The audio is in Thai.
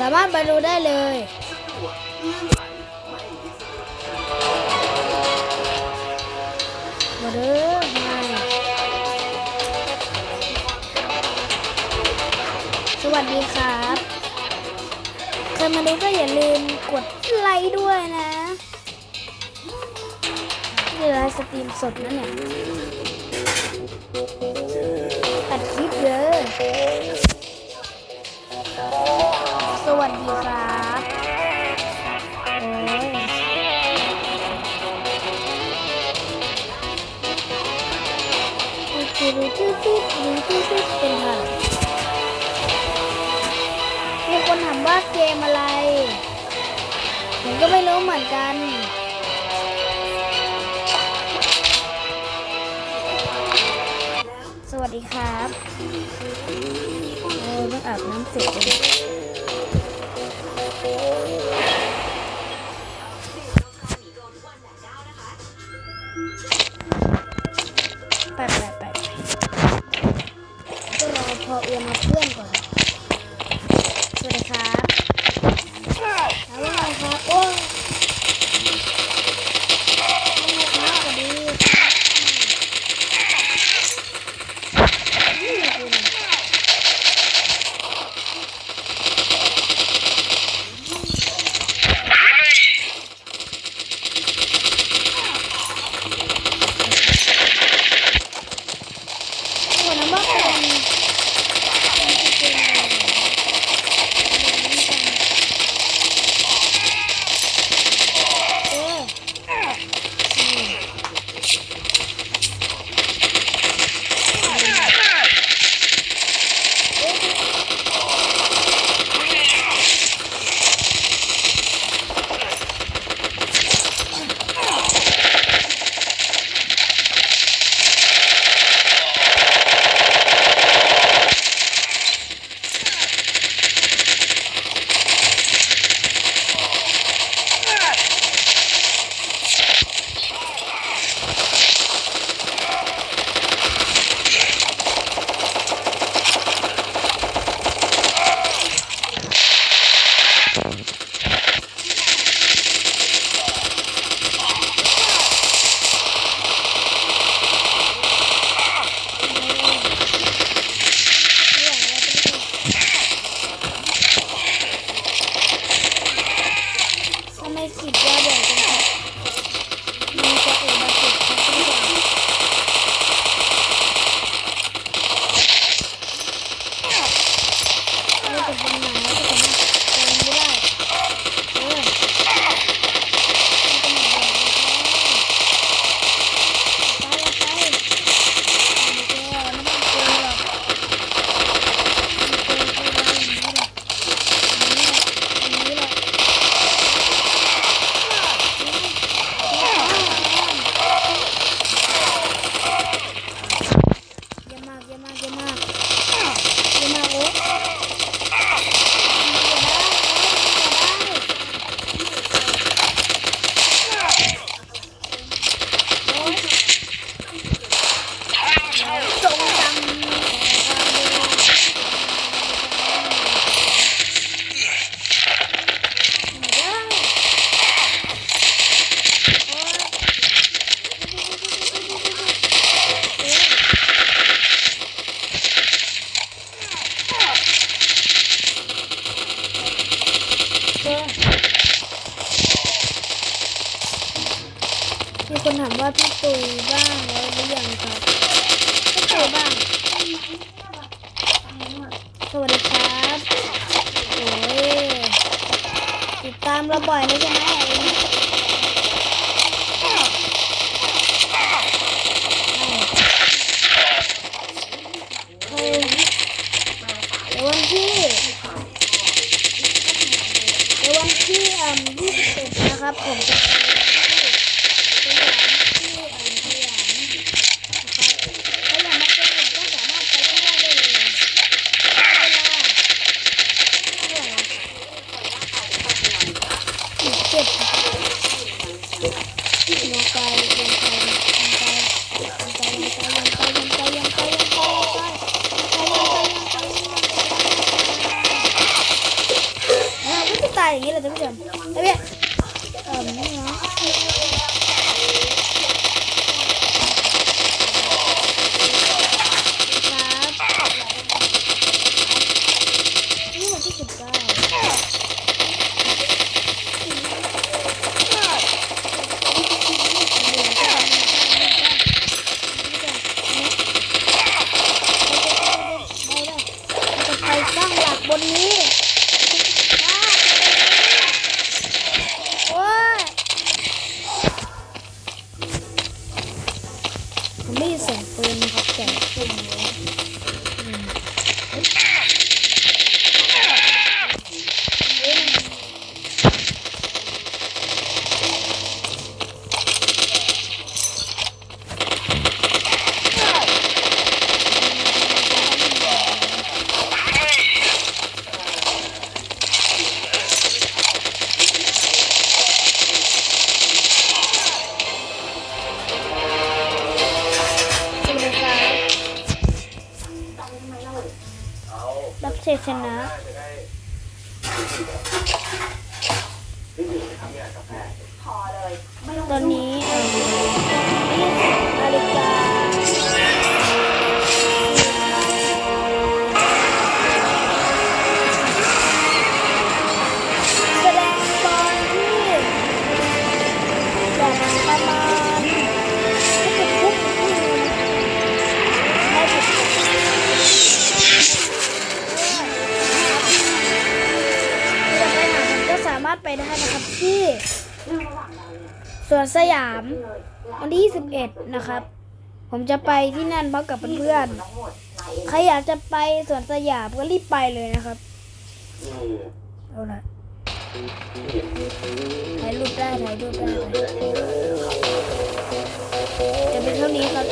สามารถไปดูได้เลยมาเด้อมาสวัสดีครับใครมาดูก็อย่าลืมกดไลค์ด้วยนะนี่ไลฟ์สตรีมสดนะเนี่ยตัดคลิปเลย วัสดีครับโอ้ยเป็นค่ะมีคนถามว่าเกมอะไร ผมก็ไม่รู้เหมือนกันสวัสดีครับโอ้ยเพิ่งอาบน้ำเสร็จเลย Oh. มีคนถามว่าพี่ตุยบ้างแล้วหรือยังครับพี่ตุยบ้าง สวัสดีครับโอ้ยติดตามเราบ่อยเลยใช่ไหมไอ้นี่ใช่เดี๋ยววันที่ในวันที่อ่า21นะครับผม ชัยชนะ ตอนนี้ สวนสยาม วันที่ 21 นะครับ ผมจะไปที่นั่นพร้อมกับเพื่อนๆใครอยากจะไปสวนสยามก็รีบไปเลยนะครับเอาละถ่ายรูปได้ถ่ายรูปได้จะเป็นเท่านี้ครับ